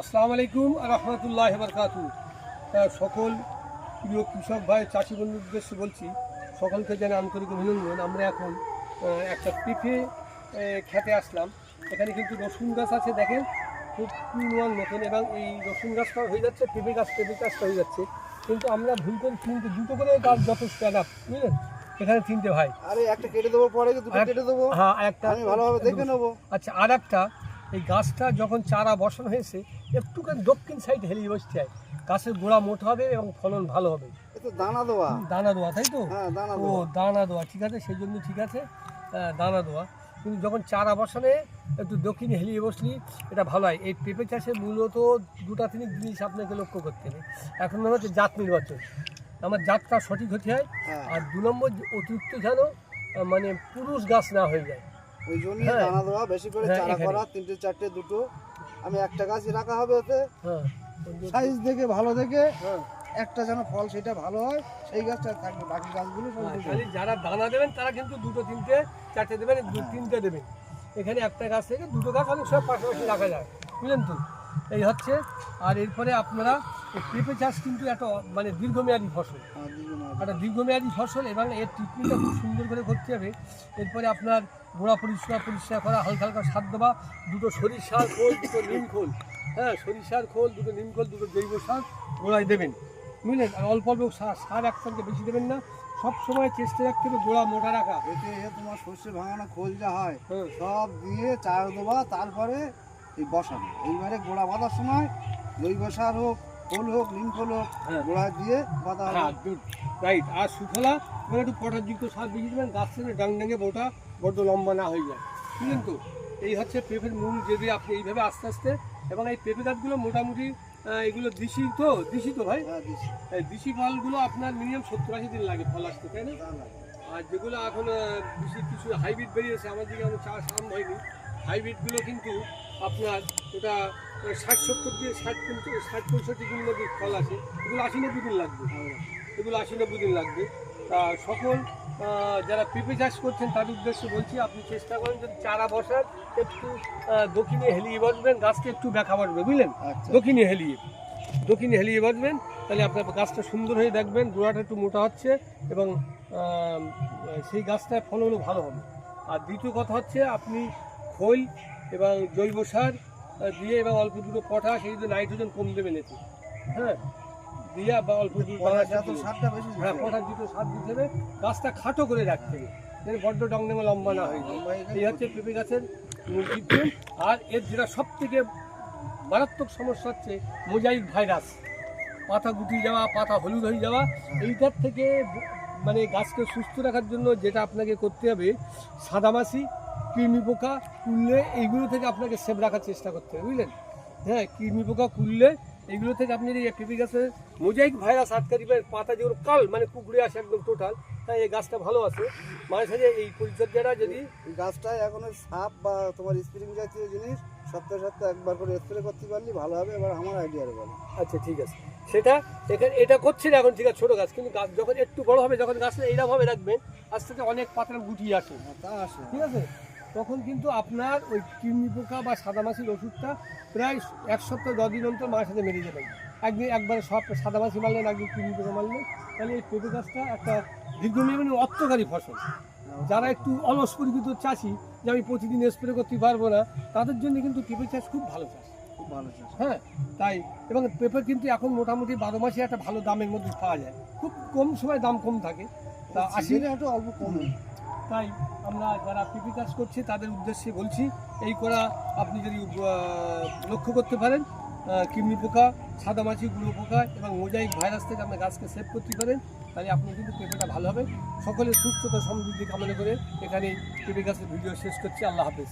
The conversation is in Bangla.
আসসালামু আলাইকুম রহমতুল্লাহ বরকাতু সকল প্রিয় কৃষক ভাই চাষি বন্ধুর উদ্দেশ্যে বলছি সকলকে যেন আন্তরিক অভিনন্দন। আমরা এখন একটা পেঁপে খেতে আসলাম। এখানে কিন্তু রসুন গাছ আছে দেখেন খুব পূর্ণমান মতন এবং এই রসুন গাছটা হয়ে যাচ্ছে পেঁপে গাছ পেঁপে গাছটা হয়ে যাচ্ছে। কিন্তু আমরা ভুল করে তিনটে দুটো করে গাছ যথেষ্ট এনাফ বুঝলেন? এখানে তিনটে ভাই। আরে একটা কেটে দেবো পরে দুটো কেটে দেবো। হ্যাঁ একটা আমি ভালোভাবে দেখে নেব। আচ্ছা আর একটা এই গাছটা যখন চারা বসানো হয়েছে একটুখানি দক্ষিণ সাইড হেলিয়ে বসতে হয়। গাছের গোড়া মোটা হবে এবং ফলন ভালো হবে। দানা দেওয়া দানা দেওয়া তাই তো? হ্যাঁ দানা ও দানা দেওয়া ঠিক আছে? সেই জন্য ঠিক আছে। দানা দেওয়া কিন্তু যখন চারা বসানে একটু দক্ষিণে হেলিয়ে বসলি এটা ভালো হয়। এই পেঁপে চাষে মূলত দুটা তিন জিনিস আপনাকে লক্ষ্য করতে হবে। এখন মনে হচ্ছে জাত নির্বাচন। আমার জাতটা সঠিক হতে হয়। হ্যাঁ। আর দু নম্বর অতিরিক্ত যেন মানে পুরুষ গাছ না হয়ে যায়। ওই জন্যই হ্যাঁ। দানা দেওয়া বেশি করে হ্যাঁ, চারা করা তিনটে চারটে দুটো। আমি একটা গাছ রাখা হবে ওতে। হ্যাঁ। সাইজ দেখে ভালো দেখে হ্যাঁ। একটা যেন ফল সেটা ভালো হয় সেই গাছটা থাকবে বাকি গাছগুলো খালি যারা দানা দেবেন তারা কিন্তু দুটো তিনটে চারটে দেবেন দু তিনটে দেবেন। এখানে একটা গাছ থেকে দুটো গাছ আমি সব পাশাপাশি রাখা যায়। বুঝলেন তো? এই হচ্ছে। আর এরপরে আপনারা পেঁপে চাষ কিন্তু একটা মানে দীর্ঘমেয়াদী ফসল। হ্যাঁ, একটা দীর্ঘমেয়াদী ফসল এবং এর ট্রিটমেন্টটা খুব সুন্দর করে করতে হবে। এরপরে আপনার গোড়া পরিষ্কার পরিষ্কার করা হালকা হালকা সার দেওয়া দুটো সরিষার খোল দুটো নিম খোল। হ্যাঁ সরিষার খোল দুটো নিম খোল দুটো জৈব সার গোড়ায় দেবেন। বুঝলেন? আর অল্প অল্প সার সার একসঙ্গে বেশি দেবেন না। সব সময় চেষ্টা রাখতে হবে গোড়া মোটা রাখা। এতে তোমার সর্ষে ভাঙানো খোল যা হয় হ্যাঁ। সব দিয়ে চার দেওয়া তারপরে এই বসানো। এইবারে গোড়া বাঁধার সময় জৈব বসার হোক খোল হোক নিম খোল হোক হ্যাঁ। গোড়া দিয়ে বাঁধা হ্যাঁ রাইট আর সুফলা মানে একটু পটাশযুক্ত সার দিয়ে দেবেন গাছ থেকে ডাং ডাঙে বোটা বড্ড লম্বা না হয়ে যায়। বুঝলেন তো? এই হচ্ছে পেঁপের মূল যদি আপনি এইভাবে আস্তে আস্তে এবং এই পেঁপে গাছগুলো মোটামুটি এগুলো দিশি তো? দিশি তো ভাই? হ্যাঁ, দিশি। ফলগুলো আপনার মিনিমাম সত্তর আশি দিন লাগে ফল আসতে তাই না? আর যেগুলো এখন বেশি কিছু হাইব্রিড বেরিয়েছে আমার দিকে এখন চাষ আরম্ভ হয়নি। হাইব্রিডগুলো কিন্তু আপনার ওটা আহ, ষাট সত্তর দিয়ে ষাট পঞ্চাশ ষাট পঁয়ষট্টি দিন মধ্যে ফল আছে এগুলো আশি নব্বই দিন লাগবে। এগুলো আশি নব্বই দিন লাগবে। তা সকল যারা পেঁপে চাষ করছেন তাদের উদ্দেশ্যে বলছি আপনি চেষ্টা করেন যদি চারা বসার একটু দক্ষিণে হেলিয়ে বসবেন গাছকে একটু ব্যাখা বাড়বে বুঝলেন? আচ্ছা। দক্ষিণে হেলিয়ে দক্ষিণে হেলিয়ে বসবেন তাহলে আপনার গাছটা সুন্দর হয়ে দেখবেন গোড়াটা একটু মোটা হচ্ছে এবং সেই গাছটায় ফলনও ভালো হবে। আর দ্বিতীয় কথা হচ্ছে আপনি খোল এবং জৈব সার দিয়ে এবং অল্প দুটো পটাশ এই যে নাইট্রোজেন কম দেবেন এতে হ্যাঁ? দিয়ে বা অল্প দুটো পটাশ হ্যাঁ। পটাশ দুটো সার দিতে হবে গাছটা খাটো করে রাখতে হবে। যেন বড্ড ডংডেঙ্গে লম্বা না হয়ে এই হচ্ছে পেঁপে গাছের আর এর যেটা সব থেকে মারাত্মক সমস্যা হচ্ছে মোজাইক ভাইরাস। পাতা গুটি যাওয়া পাতা হলুদ হয়ে যাওয়া এইটার থেকে মানে গাছকে সুস্থ রাখার জন্য যেটা আপনাকে করতে হবে সাদামাছি কৃমি পোকা কুললে এইগুলো থেকে আপনাকে সেভ রাখার চেষ্টা করতে হবে বুঝলেন? হ্যাঁ কৃমি পোকা কুললে এইগুলো থেকে আপনি এই পেঁপে গাছের মোজাইক ভাইরাস আটকা দিবেন পাতা যেগুলো কাল মানে কুকুরে আসে একদম টোটাল তাই এই গাছটা ভালো আছে। মাঝে সাঝে এই পরিচর্যাটা যদি গাছটায় এখন সাপ বা তোমার স্প্রিং জাতীয় জিনিস সপ্তাহে সপ্তাহে একবার করে স্প্রে করতে পারলে ভালো হবে এবার আমার আইডিয়া বলো। আচ্ছা ঠিক আছে। সেটা এখানে এটা করছে না এখন ঠিক আছে ছোটো গাছ কিন্তু গাছ যখন একটু বড় হবে যখন গাছটা এইরকমভাবে রাখবেন আস্তে আস্তে অনেক পাতার গুটি আসে। হ্যাঁ, তা আসে। ঠিক আছে? তখন কিন্তু আপনার ওই কৃমি পোকা বা সাদা সাদামাছির ওষুধটা প্রায় এক সপ্তাহ দশ দিন অন্তর মায়ের সাথে মেরে যাবেন একদিন একবারে সব সাদামাছি মারলেন একদিন কৃমি পোকা মারলেন। তাহলে এই পেঁপে গাছটা একটা দীর্ঘমেয়াদী অর্থকারী ফসল। যারা একটু অলস পরিচিত চাষি যে আমি প্রতিদিন স্প্রে করতে পারব না তাদের জন্য কিন্তু পেঁপে চাষ খুব ভালো চাষ। খুব ভালো চাষ। হ্যাঁ তাই। এবং পেঁপে কিন্তু এখন মোটামুটি বারো মাসে একটা ভালো দামের মধ্যে পাওয়া যায়। খুব কম সময় দাম কম থাকে। তা আশি একটু অল্প কম। তাই আমরা যারা পিপি কাজ করছে, তাদের উদ্দেশ্যে বলছি, এই করা আপনি যদি লক্ষ্য করতে পারেন কিমনি পোকা, সাদামাছি, গুঁড়ো পোকা এবং মোজাইক ভাইরাস থেকে আপনার গাছকে সেভ করতে পারেন, তাহলে আপনি কিন্তু পেঁপেটা ভালো হবে। সকলের সুস্থতা সমৃদ্ধি কামনা করে এখানে পেঁপে গাছের ভিডিও শেষ করছি। আল্লাহ হাফেজ।